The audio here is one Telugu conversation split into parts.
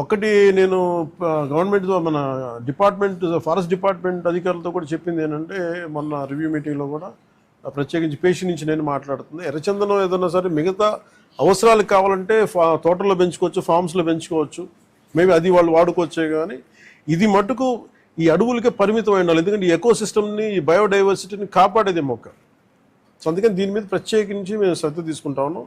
ఒకటి నేను గవర్నమెంట్ మన డిపార్ట్మెంట్ ఫారెస్ట్ డిపార్ట్మెంట్ అధికారులతో కూడా చెప్పింది ఏంటంటే మొన్న రివ్యూ మీటింగ్లో కూడా ప్రత్యేకించి పేషి నుంచి నేను మాట్లాడుతుంది. ఎర్రచందనం ఏదైనా సరే మిగతా అవసరాలు కావాలంటే ఫా తోటల్లో పెంచుకోవచ్చు ఫామ్స్లో పెంచుకోవచ్చు. మేబీ అది వాళ్ళు వాడుకోవచ్చే కానీ ఇది మటుకు ఈ అడవులకే పరిమితం అయి ఉండాలి. ఎందుకంటే ఈ ఎకో సిస్టమ్ని ఈ బయోడైవర్సిటీని కాపాడేది మొక్క. సో అందుకని దీని మీద ప్రత్యేకించి మేము శ్రద్ధ తీసుకుంటా ఉన్నాం.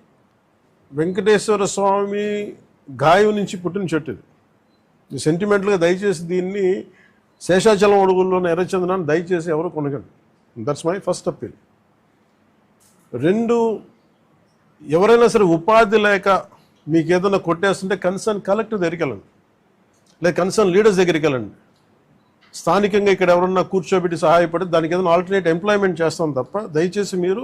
వెంకటేశ్వర స్వామి గాయం నుంచి పుట్టిన చెట్టు ఇది. సెంటిమెంటల్గా దయచేసి దీన్ని శేషాచలం అడుగుల్లోని ఎర్రచందనాన్ని దయచేసి ఎవరు కొనగండి దట్స్ మై ఫస్ట్ అప్పీల్ రెండు ఎవరైనా సరే ఉపాధి లేక మీకు ఏదైనా కొట్టేస్తుంటే కన్సర్న్ కలెక్టర్ దగ్గరికి వెళ్ళండి. లేదా కన్సర్న్ లీడర్స్ దగ్గరికి వెళ్ళండి. స్థానికంగా ఇక్కడ ఎవరన్నా కూర్చోబెట్టి సహాయపడి దానికి ఏదైనా ఆల్టర్నేట్ ఎంప్లాయ్మెంట్ చేస్తాం తప్ప దయచేసి మీరు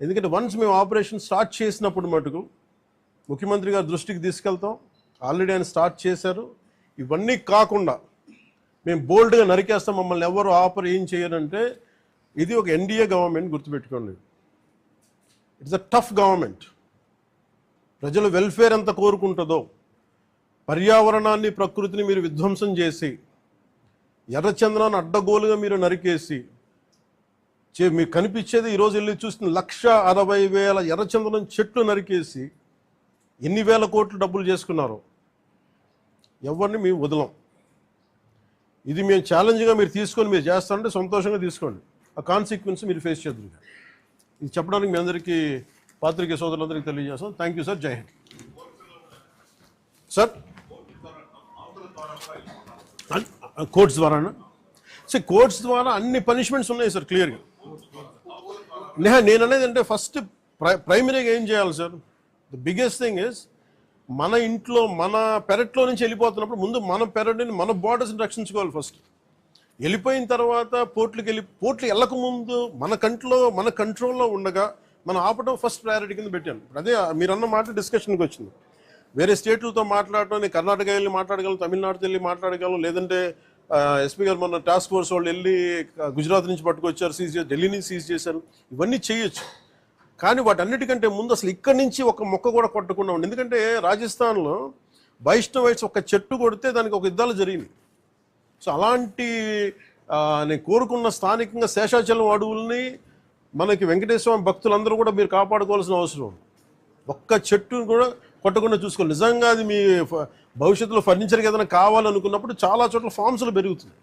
ఎందుకంటే వన్స్ మేము ఆపరేషన్ స్టార్ట్ చేసినప్పుడు మటుకు ముఖ్యమంత్రి గారి దృష్టికి తీసుకెళ్తాం. ఆల్రెడీ ఆయన స్టార్ట్ చేశారు. ఇవన్నీ కాకుండా మేము బోల్డ్గా నరికేస్తాం. మమ్మల్ని ఎవరు ఆపర్ ఏం చేయరంటే ఇది ఒక ఎన్డీఏ గవర్నమెంట్ గుర్తుపెట్టుకోండి. ఇట్స్ అ టఫ్ గవర్నమెంట్ ప్రజల వెల్ఫేర్ ఎంత కోరుకుంటుందో పర్యావరణాన్ని ప్రకృతిని మీరు విధ్వంసం చేసి ఎర్రచంద్రాన్ని అడ్డగోలుగా మీరు నరికేసి మీకు కనిపించేది ఈరోజు వెళ్ళి చూస్తున్న లక్ష అరవై వేల ఎర్రచందనం చెట్లు నరికేసి ఎన్ని వేల కోట్లు డబ్బులు చేసుకున్నారు ఎవరిని మేము వదలం. ఇది మేము ఛాలెంజ్గా మీరు తీసుకొని మీరు చేస్తారంటే సంతోషంగా తీసుకోండి. ఆ కాన్సిక్వెన్స్ మీరు ఫేస్ చేద్దరు ఇది చెప్పడానికి మీ అందరికీ పాత్రికే సోదరులందరికీ తెలియజేస్తాం thank you sir Jai Hind. Sir courts ద్వారానా? Sir courts ద్వారా అన్ని పనిష్మెంట్స్ ఉన్నాయి సార్ క్లియర్గా నేహ నేను అనేది అంటే ఫస్ట్ ప్రైమరీగా ఏం చేయాలి sir the biggest thing is మన ఇంట్లో మన పెరట్లో నుంచి వెళ్ళిపోతున్నప్పుడు ముందు మన పెరట్ని మన బార్డర్స్ని రక్షించుకోవాలి ఫస్ట్ వెళ్ళిపోయిన తర్వాత పోర్ట్లకు వెళ్ళి పోర్ట్లు వెళ్ళక ముందు మన కంట్లో మన కంట్రోల్లో ఉండగా మనం ఆపటం ఫస్ట్ ప్రయారిటీ కింద పెట్టాను. అదే మీరు అన్న మాట డిస్కషన్కి వచ్చింది. వేరే స్టేట్లతో మాట్లాడటం నేను కర్ణాటక వెళ్ళి మాట్లాడగలను తమిళనాడుతో వెళ్ళి మాట్లాడగలను లేదంటే ఎస్పీ గారు మొన్న టాస్క్ ఫోర్స్ వాళ్ళు వెళ్ళి గుజరాత్ నుంచి పట్టుకొచ్చారు సీజ్ చేసి ఢిల్లీ నుంచి సీజ్ చేశారు. ఇవన్నీ చేయొచ్చు. కానీ వాటన్నిటికంటే ముందు అసలు ఇక్కడి నుంచి ఒక మొక్క కూడా కొట్టకుండా ఉండి. ఎందుకంటే రాజస్థాన్లో వైష్ణవైట్స్ ఒక చెట్టు కొడితే దానికి ఒక యుద్ధాలు జరిగింది సో అలాంటి నేను కోరుకున్న స్థానికంగా శేషాచలం అడవుల్ని మనకి వెంకటేశ్వర భక్తులందరూ కూడా మీరు కాపాడుకోవాల్సిన అవసరం ఉంది. ఒక్క చెట్టును కూడా కొట్టకుండా చూసుకోవాలి. నిజంగా అది మీ ఫ- భవిష్యత్తులో ఫర్నిచర్కి ఏదైనా కావాలనుకున్నప్పుడు చాలా చోట్ల ఫామ్స్లో పెరుగుతుంది.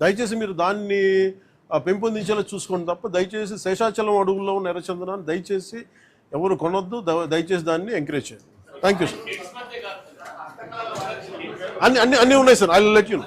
దయచేసి మీరు దాన్ని పెంపొందించేలా చూసుకోండి తప్ప దయచేసి శేషాచలం అడుగుల్లో ఉన్న ఎర్రచందనాన్ని దయచేసి ఎవరు కొనొద్దు దయచేసి దాన్ని ఎంకరేజ్ చేయండి. థ్యాంక్ యూ సార్ అన్ని అన్ని అన్నీ ఉన్నాయి సార్ ఐ లెట్ యూ